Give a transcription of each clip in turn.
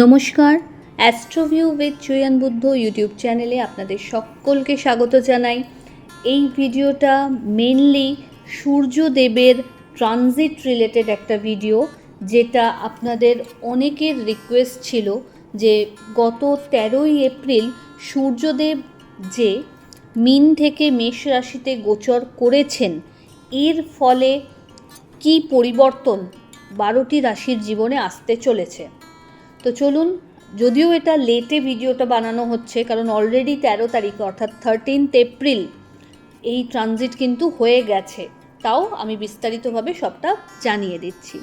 নমস্কার Astroview with চুয়ান বুদ্ধ ইউটিউব চ্যানেলে আপনাদের সকলকে স্বাগত জানাই। এই ভিডিওটা মেনলি সূর্যদেবের ট্রানজিট রিলেটেড একটা ভিডিও যেটা আপনাদের অনেকের রিকোয়েস্ট ছিল যে গত তেরোই এপ্রিল সূর্যদেব যে মিন থেকে মেষ রাশিতে গোচর করেছেন, এর ফলে কি পরিবর্তন বারোটি রাশির জীবনে আসতে চলেছে? তো চলুন, যদিও এটা লেটে ভিডিওটা বানানো হচ্ছে, কারণ অলরেডি তেরো তারিখ, অর্থাৎ থার্টিনথ এপ্রিল এই ট্রানজিট কিন্তু হয়ে গেছে। তাও আমি বিস্তারিতভাবে সবটা জানিয়ে দিচ্ছি।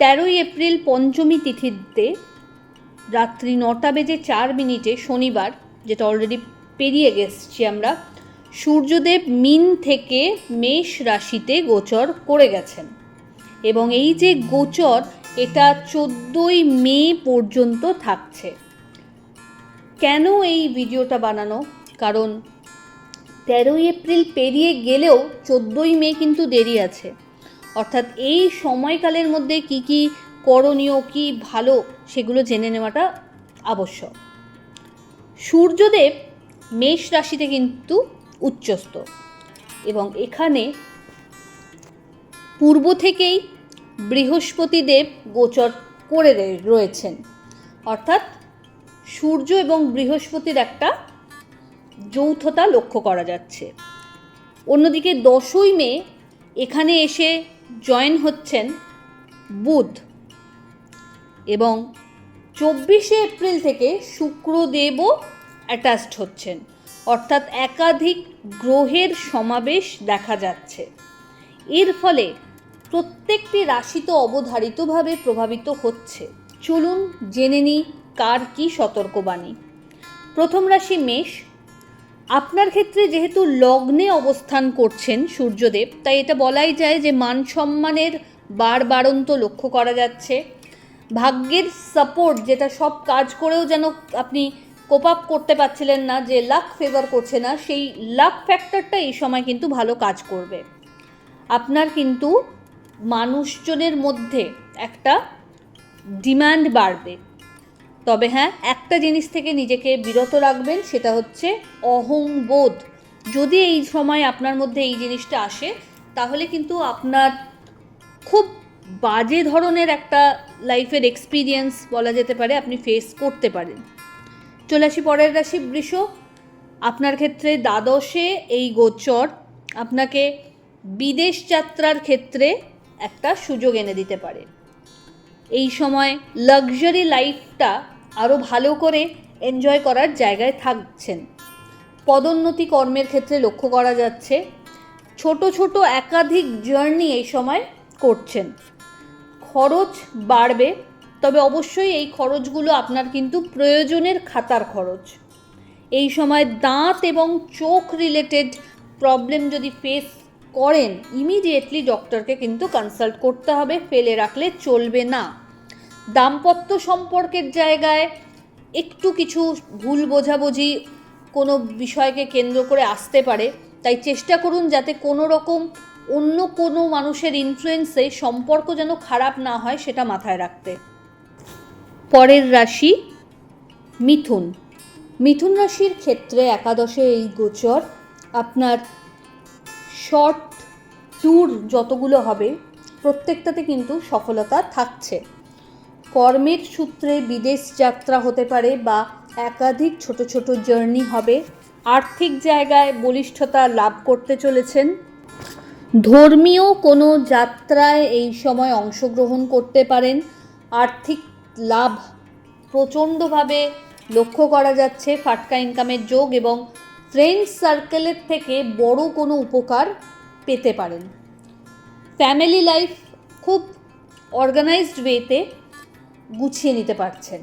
তেরোই এপ্রিল পঞ্চমী তিথিতে রাত্রি নটা বেজে চার মিনিটে শনিবার, যেটা অলরেডি পেরিয়ে গেছি আমরা, সূর্যদেব মিন থেকে মেষ রাশিতে গোচর করে গেছেন। এবং এই যে গোচর এটা চোদ্দোই মে পর্যন্ত থাকছে। কেন এই ভিডিওটা বানানো? কারণ তেরোই এপ্রিল পেরিয়ে গেলেও চোদ্দোই মে কিন্তু দেরি আছে। অর্থাৎ এই সময়কালের মধ্যে কি কি করণীয়, কি ভালো সেগুলো জেনে নেওয়াটা আবশ্যক। সূর্যদেব মেষ রাশিতে কিন্তু উচ্চস্থ এবং এখানে পূর্ব থেকেই বৃহস্পতিদেব গোচর করে রয়েছেন। অর্থাৎ সূর্য এবং বৃহস্পতির একটা যৌথতা লক্ষ্য করা যাচ্ছে। অন্যদিকে দশই মে এখানে এসে জয়েন হচ্ছেন বুধ এবং চব্বিশে এপ্রিল থেকে শুক্রদেবও অ্যাটাচড হচ্ছেন। অর্থাৎ একাধিক গ্রহের সমাবেশ দেখা যাচ্ছে। এর ফলে প্রত্যেকটি রাশি তো অবধারিতভাবে প্রভাবিত হচ্ছে। চলুন জেনে নিই কার কি সতর্কবাণী। প্রথম রাশি মেষ। আপনার ক্ষেত্রে যেহেতু লগ্নে অবস্থান করছেন সূর্যদেব, তাই এটা বলাই যায় যে মান সম্মানের বাড়বাড়ন্ত লক্ষ্য করা যাচ্ছে। ভাগ্যের সাপোর্ট যেটা সব কাজ করেও যেন আপনি কোপ আপ করতে পারছিলেন না, যে লাক ফেভার করছে না, সেই লাক ফ্যাক্টরটা এই সময় কিন্তু ভালো কাজ করবে। আপনার কিন্তু মানুষজনের মধ্যে একটা ডিমান্ড বাড়বে। তবে হ্যাঁ একটা জিনিস থেকে নিজেকে বিরত রাখবেন, সেটা হচ্ছে অহংবোধ। যদি এই সময় আপনার মধ্যে এই জিনিসটা আসে, তাহলে কিন্তু আপনার খুব বাজে ধরনের একটা লাইফের এক্সপিরিয়েন্স বলা যেতে পারে, আপনি ফেস করতে পারেন। চলে আসি পরের রাশি, বৃষ। আপনার ক্ষেত্রে দ্বাদশে এই গোচর। আপনাকে বিদেশ যাত্রার ক্ষেত্রে একটা সুযোগ এনে দিতে পারে। এই সময় লাক্সারি লাইফটা আরও ভালো করে এনজয় করার জায়গায় থাকছেন। পদোন্নতি কর্মের ক্ষেত্রে লক্ষ্য করা যাচ্ছে, ছোট ছোট একাধিক জার্নি এই সময় করছেন। খরচ বাড়বে, তবে অবশ্যই এই খরচগুলো আপনার কিন্তু প্রয়োজনের খাতার খরচ। এই সময় দাঁত এবং চোখ রিলেটেড প্রবলেম যদি ফেস করেন। ইমিডিয়েটলি ডক্টরকে কিন্তু কনসাল্ট করতে হবে, ফেলে রাখলে চলবে না। দাম্পত্য সম্পর্কের জায়গায় একটু কিছু ভুল বোঝাবুঝি কোনো বিষয়কে কেন্দ্র করে আসতে পারে। তাই চেষ্টা করুন যাতে কোনো রকম অন্য কোনো মানুষের ইনফ্লুয়েন্সে সম্পর্ক যেন খারাপ না হয় সেটা মাথায় রাখতে। পরের রাশি মিথুন। মিথুন রাশির ক্ষেত্রে একাদশে এই গোচর। আপনার শর্ট ট্যুর যতগুলো হবে, প্রত্যেকটাতে কিন্তু সফলতা থাকছে। কর্মের সূত্রে বিদেশ যাত্রা হতে পারে বা একাধিক ছোট ছোট জার্নি হবে। আর্থিক জায়গায় বলিষ্ঠতা লাভ করতে চলেছেন। ধর্মীয় কোনো যাত্রায় এই সময় অংশগ্রহণ করতে পারেন। আর্থিক লাভ প্রচণ্ডভাবে লক্ষ্য করা যাচ্ছে ফাটকা ইনকামের যোগ এবং ফ্রেন্ড সার্কেলের থেকে বড় কোনো উপকার পেতে পারেন। ফ্যামিলি লাইফ খুব অর্গানাইজড ওয়েতে গুছিয়ে নিতে পারছেন।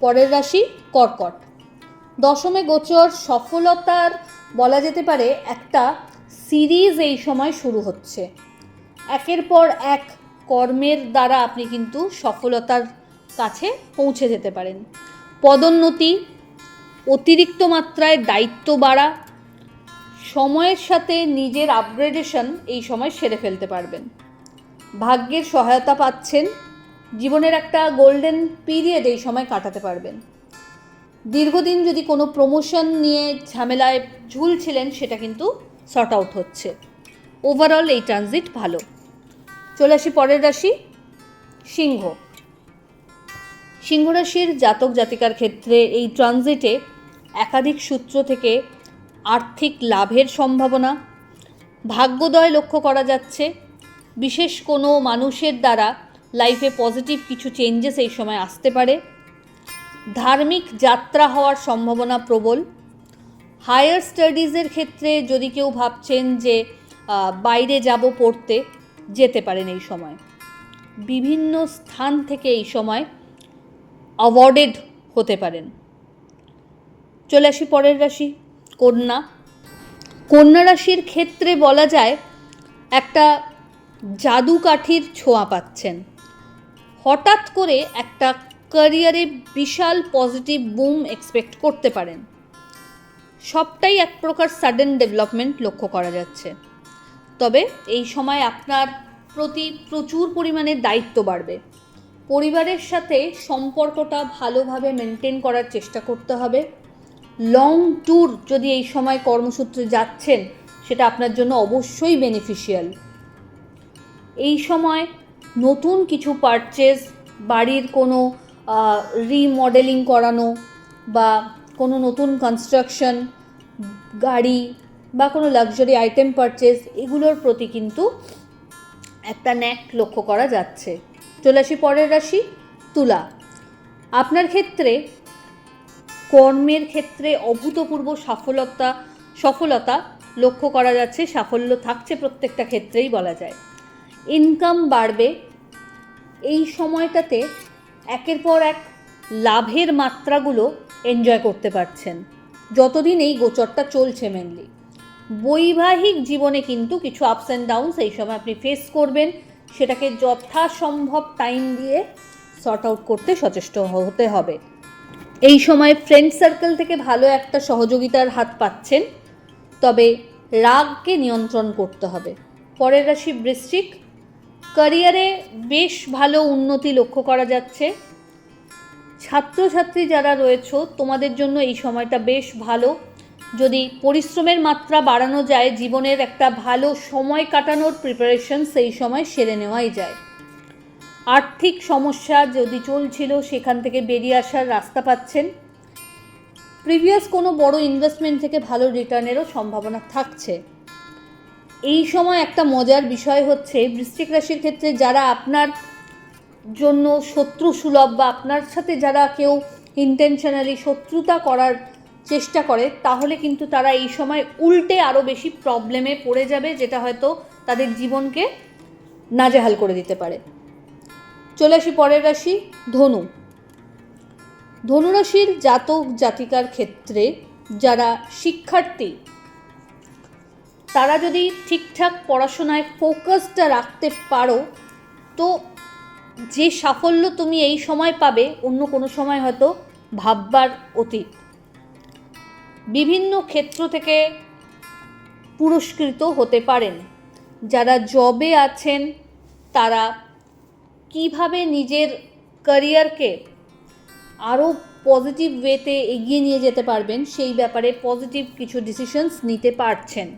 পরের রাশি কর্কট। দশমে গোচর সফলতার বলা যেতে পারে একটা সিরিজ এই সময় শুরু হচ্ছে। একের পর এক কর্মের দ্বারা আপনি কিন্তু সফলতার কাছে পৌঁছে যেতে পারেন। পদোন্নতি অতিরিক্ত মাত্রায় দায়িত্ব বাড়া, সময়ের সাথে নিজের আপগ্রেডেশন এই সময় সেরে ফেলতে পারবেন। ভাগ্যের সহায়তা পাচ্ছেন, জীবনের একটা গোল্ডেন পিরিয়ড এই সময় কাটাতে পারবেন। দীর্ঘদিন যদি কোনো প্রমোশন নিয়ে ঝামেলায় ঝুলছিলেন, সেটা কিন্তু সর্ট আউট হচ্ছে। ওভারঅল এই ট্রানজিট ভালো। চলে আসি পরের রাশি, সিংহ। সিংহ রাশির জাতক জাতিকার ক্ষেত্রে এই ট্রানজিটে একাধিক সূত্র থেকে আর্থিক লাভের সম্ভাবনা, ভাগ্যোদয় লক্ষ্য করা যাচ্ছে। বিশেষ কোনো মানুষের দ্বারা লাইফে পজিটিভ কিছু চেঞ্জেস এই সময় আসতে পারে। ধার্মিক যাত্রা হওয়ার সম্ভাবনা প্রবল। হায়ার স্টাডিজের ক্ষেত্রে যদি কেউ ভাবছেন যে বাইরে যাব পড়তে, যেতে পারেন এই সময়। বিভিন্ন স্থান থেকে এই সময় অ্যাওয়ার্ডেড হতে পারেন। চলে আসি পরের রাশি, কন্যা। কন্যা রাশির ক্ষেত্রে বলা যায়, একটা জাদু কাঠির ছোঁয়া পাচ্ছেন। হঠাৎ করে একটা ক্যারিয়ারে বিশাল পজিটিভ বুম এক্সপেক্ট করতে পারেন। সবটাই এক প্রকার সাডেন ডেভেলপমেন্ট লক্ষ্য করা যাচ্ছে। তবে এই সময় আপনার প্রতি প্রচুর পরিমাণে দায়িত্ব বাড়বে। পরিবারের সাথে সম্পর্কটা ভালোভাবে মেনটেন করার চেষ্টা করতে হবে। লং ট্যুর যদি এই সময় কর্মসূত্রে যাচ্ছেন, সেটা আপনার জন্য অবশ্যই বেনিফিশিয়াল এই সময় নতুন কিছু পারচেজ বাড়ির কোনো রিমডেলিং করানো বা কোনো নতুন কনস্ট্রাকশন গাড়ি বা কোনো লাক্সারি আইটেম পারচেজ এগুলোর প্রতি কিন্তু একটা ন্যাক লক্ষ্য করা যাচ্ছে। চলে আসি পরের রাশি, তুলা। আপনার ক্ষেত্রে কর্মের ক্ষেত্রে অভূতপূর্ব সফলতা সফলতা লক্ষ্য করা যাচ্ছে, সাফল্য থাকছে প্রত্যেকটা ক্ষেত্রেই বলা যায়। ইনকাম বাড়বে। এই সময়টাতে একের পর এক লাভের মাত্রাগুলো এনজয় করতে পারছেন। যতদিন এই গোচরটা চলছে মেনলি বৈবাহিক জীবনে কিন্তু কিছু আপস অ্যান্ড ডাউনস এই সময় আপনি ফেস করবেন, সেটাকে যথাসম্ভব টাইম দিয়ে সর্ট আউট করতে সচেষ্ট হতে হবে। এই সময় ফ্রেন্ড সার্কেল থেকে ভালো একটা সহযোগিতার হাত পাচ্ছেন। তবে রাগকে নিয়ন্ত্রণ করতে হবে। পরের রাশি বৃশ্চিক। ক্যারিয়ারে বেশ ভালো উন্নতি লক্ষ্য করা যাচ্ছে। ছাত্রছাত্রী যারা রয়েছো, তোমাদের জন্য এই সময়টা বেশ ভালো। যদি পরিশ্রমের মাত্রা বাড়ানো যায়, জীবনের একটা ভালো সময় কাটানোর প্রিপারেশন সেই সময় সেরে নেওয়াই যায়। আর্থিক সমস্যা যদি চলছিল, সেখান থেকে বেরিয়ে আসার রাস্তা পাচ্ছেন। প্রিভিয়াস কোনো বড় ইনভেস্টমেন্ট থেকে ভালো রিটার্নেরও সম্ভাবনা থাকছে। এই সময় একটা মজার বিষয় হচ্ছে, বৃশ্চিক রাশির ক্ষেত্রে যারা আপনার জন্য শত্রু সুলভ বা আপনার সাথে যারা কেউ ইন্টেনশনালি শত্রুতা করার চেষ্টা করে, তাহলে কিন্তু তারা এই সময় উল্টে আরও বেশি প্রবলেমে পড়ে যাবে, যেটা হয়তো তাদের জীবনকে নাজেহাল করে দিতে পারে। চলে আসি পরের রাশি, ধনু। ধনুরাশির জাতক জাতিকার ক্ষেত্রে যারা শিক্ষার্থী, তারা যদি ঠিকঠাক পড়াশোনায় ফোকাসটা রাখতে পারো, তো যে সাফল্য তুমি এই সময় পাবে, অন্য কোনো সময় হয়তো ভাববার অতীত। বিভিন্ন ক্ষেত্র থেকে পুরস্কৃত হতে পারেন। যারা জবে আছেন, তারা কীভাবে নিজের ক্যারিয়ারকে আরও পজিটিভ ওয়েতে এগিয়ে নিয়ে যেতে পারবেন, সেই ব্যাপারে পজিটিভ কিছু ডিসিশনস নিতে পারছেন।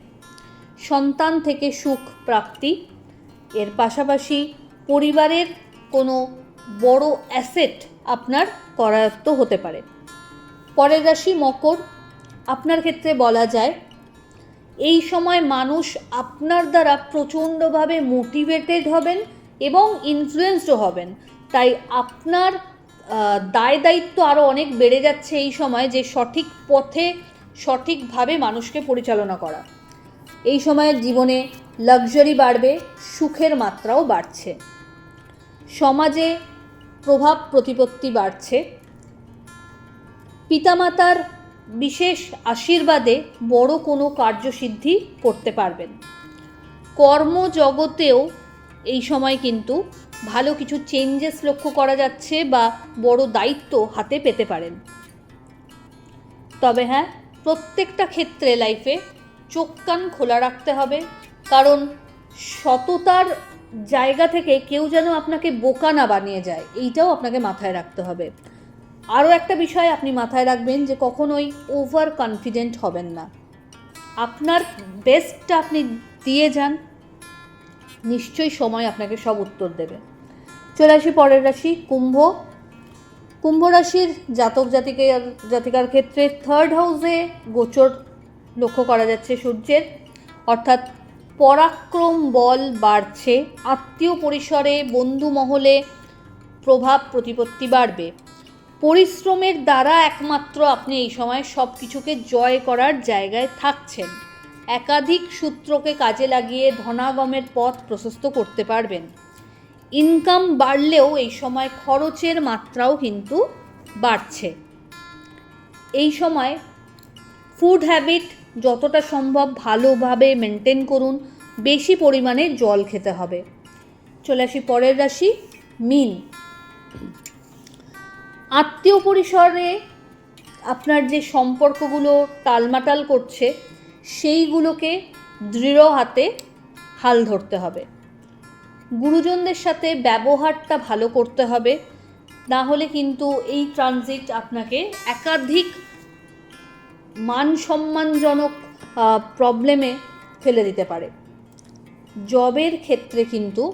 সন্তান থেকে সুখ প্রাপ্তি। এর পাশাপাশি পরিবারের কোনো বড় অ্যাসেট আপনার করায়ত্ত হতে পারে। পরের রাশি মকর। আপনার ক্ষেত্রে বলা যায়, এই সময় মানুষ আপনার দ্বারা প্রচণ্ডভাবে মোটিভেটেড হবেন এবং ইনফ্লুয়েসডও হবেন। তাই আপনার দায় দায়িত্ব আরও অনেক বেড়ে যাচ্ছে এই সময় যে সঠিক পথে সঠিকভাবে মানুষকে পরিচালনা করা। এই সময়ের জীবনে লাক্সারি বাড়বে, সুখের মাত্রাও বাড়ছে। সমাজে প্রভাব প্রতিপত্তি বাড়ছে। পিতামাতার বিশেষ আশীর্বাদে বড় কোনো কার্যসিদ্ধি করতে পারবেন। কর্মজগতেও এই সময় কিন্তু ভালো কিছু চেঞ্জেস লক্ষ্য করা যাচ্ছে বা বড় দায়িত্ব হাতে পেতে পারেন। তবে হ্যাঁ প্রত্যেকটা ক্ষেত্রে লাইফে চোখ কান খোলা রাখতে হবে। কারণ সততার জায়গা থেকে কেউ যেন আপনাকে বোকা না বানিয়ে যায়, এইটাও আপনাকে মাথায় রাখতে হবে। আরও একটা বিষয় আপনি মাথায় রাখবেন যে কখনোই ওভার কনফিডেন্ট হবেন না। আপনার বেস্টটা আপনি দিয়ে যান নিশ্চয়ই সময় আপনাকে সব উত্তর দেবে। চলে আসি পরের রাশি, কুম্ভ। কুম্ভ রাশির জাতক জাতিকার জাতিকার ক্ষেত্রে থার্ড হাউসে গোচর লক্ষ্য করা যাচ্ছে সূর্যের। অর্থাৎ পরাক্রম বল বাড়ছে, আত্মীয় পরিসরে, বন্ধু মহলে প্রভাব, প্রতিপত্তি বাড়বে। পরিশ্রমের দ্বারা একমাত্র আপনি এই সময় সব কিছুকে জয় করার জায়গায় থাকছেন। একাধিক সূত্রকে কাজে লাগিয়ে ধনাগমের পথ প্রশস্ত করতে পারবেন। ইনকাম বাড়লেও এই সময় খরচের মাত্রাও কিন্তু বাড়ছে। এই সময় ফুড হ্যাবিট যতটা সম্ভব ভালোভাবে মেনটেন করুন, বেশি পরিমাণে জল খেতে হবে। চলে আসি পরের রাশি, মিন। আত্মীয় পরিসরে আপনার যে সম্পর্কগুলো টালমাটাল করছে সেইগুলোকে দৃঢ় হাতে হাল ধরতে হবে। গুরুজনদের সাথে ব্যবহারটা ভালো করতে হবে, না হলে কিন্তু এই ট্রানজিট আপনাকে একাধিক মান সম্মানজনক প্রবলেমে ফেলে দিতে পারে। জবের ক্ষেত্রে কিন্তু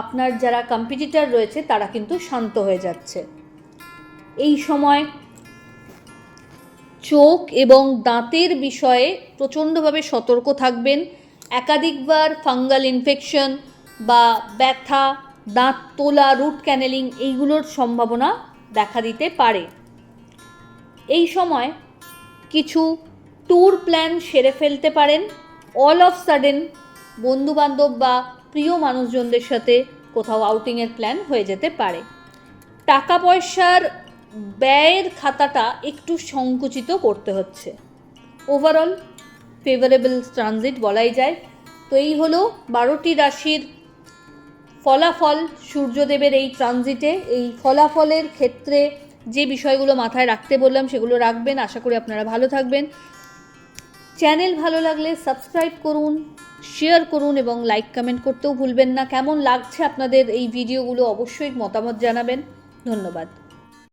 আপনার যারা কম্পিটিটার রয়েছে, তারা কিন্তু শান্ত হয়ে যাচ্ছে। এই সময় চোখ এবং দাঁতের বিষয়ে প্রচণ্ডভাবে সতর্ক থাকবেন। একাধিকবার ফাঙ্গাল ইনফেকশন বা ব্যথা, দাঁত তোলা, রুট ক্যানেলিং এইগুলোর সম্ভাবনা দেখা দিতে পারে। এই সময় কিছু ট্যুর প্ল্যান সেরে ফেলতে পারেন। অল অফ সাডেন বন্ধুবান্ধব বা প্রিয় মানুষজনদের সাথে কোথাও আউটিংয়ের প্ল্যান হয়ে যেতে পারে। টাকা পয়সার ব্যয়ের খাতাটা একটু সংকুচিত করতে হচ্ছে। ওভারঅল ফেভারেবল ট্রানজিট বলাই যায়। তো এই হলো বারোটি রাশির ফলাফল সূর্যদেবের এই ট্রানজিটে এই ফলাফলের ক্ষেত্রে যে বিষয়গুলো মাথায় রাখতে বললাম, সেগুলো রাখবেন। আশা করি আপনারা ভালো থাকবেন। চ্যানেল ভালো লাগলে সাবস্ক্রাইব করুন, শেয়ার করুন এবং লাইক, কমেন্ট করতেও ভুলবেন না। কেমন লাগছে আপনাদের এই ভিডিওগুলো অবশ্যই মতামত জানাবেন। ধন্যবাদ।